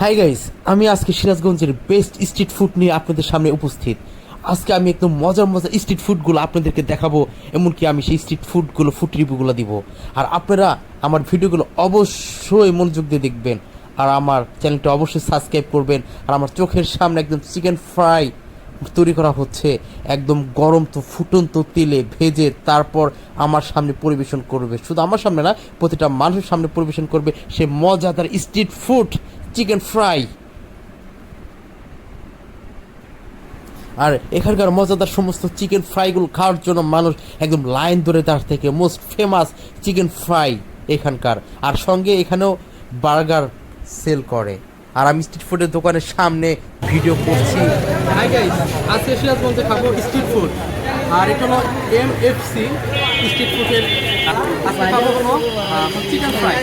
Hi guys আমি আজকে সিরাজগঞ্জের বেস্ট স্ট্রিট ফুড নিয়ে আপনাদের সামনে উপস্থিত। আজকে আমি একদম মজার মজার স্ট্রিট ফুডগুলো আপনাদেরকে দেখাবো, এমনকি আমি সেই স্ট্রিট ফুডগুলো ফুড রিভিউগুলো দিব। আর আপনারা আমার ভিডিওগুলো অবশ্যই মনোযোগ দিয়ে দেখবেন, আর আমার চ্যানেলটা অবশ্যই সাবস্ক্রাইব করবেন, আর আমার চোখের সামনে একদম চিকেন ফ্রাই তৈরি করা হচ্ছে। একদম গরম তো, ফুটন্ত তেলে ভেজে তারপর আমার সামনে পরিবেশন করবে। শুধু আমার সামনে না, প্রতিটা মানুষের সামনে পরিবেশন করবে সে মজাদার স্ট্রিট ফুড চিকেন ফ্রাই আর এখানকার মজাদার সমস্ত চিকেন ফ্রাইগুলো খাওয়ার জন্য মানুষ একদম লাইন ধরে তার থেকে মোস্ট ফেমাস চিকেন ফ্রাই এখানকার। আর সঙ্গে এখানেও বার্গার সেল করে। আর আমি স্ট্রিট ফুডের দোকানের সামনে ভিডিও করছি। হাই গাইস আজকে সিরাজগঞ্জে খাব স্ট্রিট ফুড আর এটা হলো এম এফ সি স্ট্রিট ফুডের আজকে খাব হলো চিকেন ফ্রাই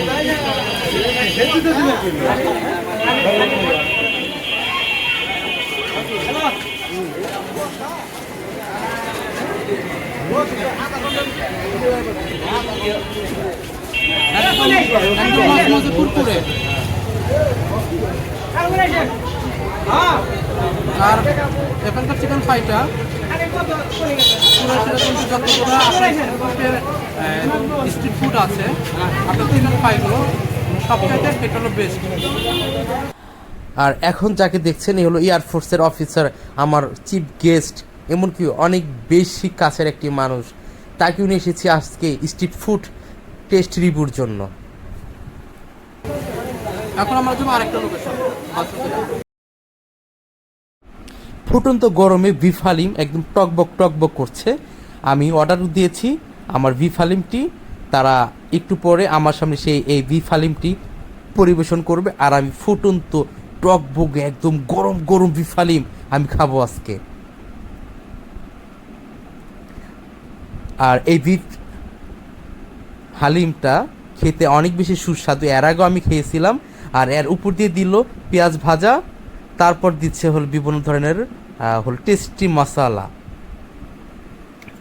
আর এখানকার চিকেন ফ্রাইটা যতগুলো স্ট্রিট ফুড আছে আপনার চিকেন ফ্রাইগুলো সবচাইতে এটা হলো বেস্ট আর এখন যাকে দেখছেন এই হলো এয়ারফোর্সের অফিসার আমার চিফ গেস্ট এমনকি অনেক বেশি কাছের একটি মানুষ। তাকে নিয়ে এসেছি আজকে স্ট্রিট ফুড টেস্ট রিভিউর জন্য। এখন আমরা যাব আরেকটা লোকেশন ফুটন্ত গরমে বিফালিম একদম টকবক টকবক করছে। আমি অর্ডার দিয়েছি আমার বিফালিমটি তারা একটু পরে আমার সামনে সেই, এই বিফালিমটি পরিবেশন করবে আর আমি ফুটন্ত টক টকবক একদম গরম গরম বিফালিম আমি খাব আজকে। আর এই বিফ হালিমটা খেতে অনেক বেশি সুস্বাদু। এর আগেও আমি খেয়েছিলাম আর এর উপর দিয়ে দিল পেঁয়াজ ভাজা, তারপর দিচ্ছে হল বিভিন্ন ধরনের হল টেস্টি মশলা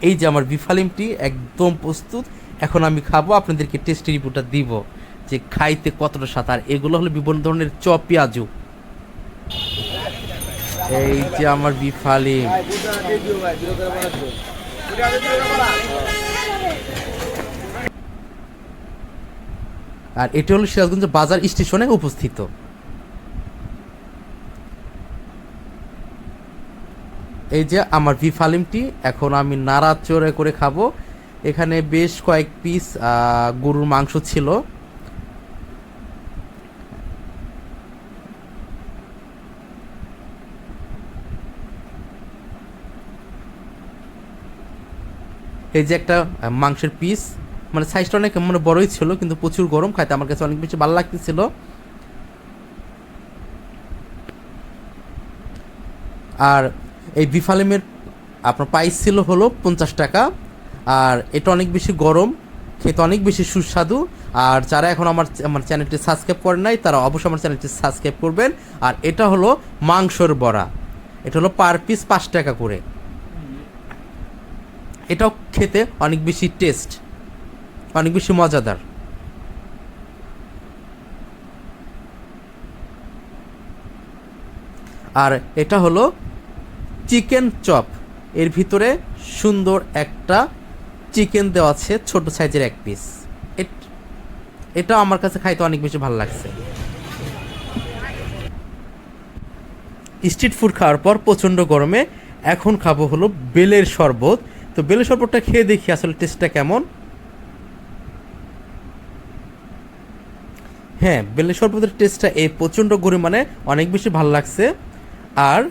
এই যে আমার বিফালিমটি একদম প্রস্তুত এখন আমি খাব, আপনাদেরকে টেস্ট রিপোর্টটা দিব যে খাইতে কতটা স্বাদ। আর এগুলো হলো বিভিন্ন ধরনের চ, পেঁয়াজু। এই যে আমার বিফালিম আর এটি হলো সিরাজগঞ্জ বাজার স্টেশনে উপস্থিত। এই যে আমার ভি ফালিমটি এখন আমি নাড়াচড়ে করে খাব। এখানে বেশ কয়েক পিস গরুর মাংস ছিল। এই যে একটা মাংসের পিস মানে সাইজটা অনেক মানে বড়ই ছিল, কিন্তু প্রচুর গরম, খাইতে আমার কাছে অনেক বেশি ভালো লাগতেছিল। আর এই বিফালিমের আপনার প্রাইস ছিল হলো পঞ্চাশ টাকা। আর এটা অনেক বেশি গরম, খেতে অনেক বেশি সুস্বাদু। আর যারা এখন আমার আমার চ্যানেলটি সাবস্ক্রাইব করেন নাই, তারা অবশ্যই আমার চ্যানেলটি সাবস্ক্রাইব করবেন। আর এটা হলো মাংসর বড়া। এটা হলো পার পিস পাঁচ টাকা করে। এটাও খেতে অনেক বেশি টেস্ট, অনেক বেশি মজাদার। আর এটা হলো চিকেন চপ। এর ভিতরে সুন্দর একটা চিকেন দেওয়া আছে ছোট সাইজের এক পিস এটা আমার কাছে খাইতে অনেক বেশি ভালো লাগছে। স্ট্রিট ফুড খাওয়ার পর প্রচণ্ড গরমে এখন খাব হলো বেলের শরবত। তো বেলের শরবতটা খেয়ে দেখি আসলে টেস্টটা কেমন। হ্যাঁ বেলের শরবতের টেস্টটা এই প্রচণ্ড পরিমাণে অনেক বেশি ভালো লাগছে। আর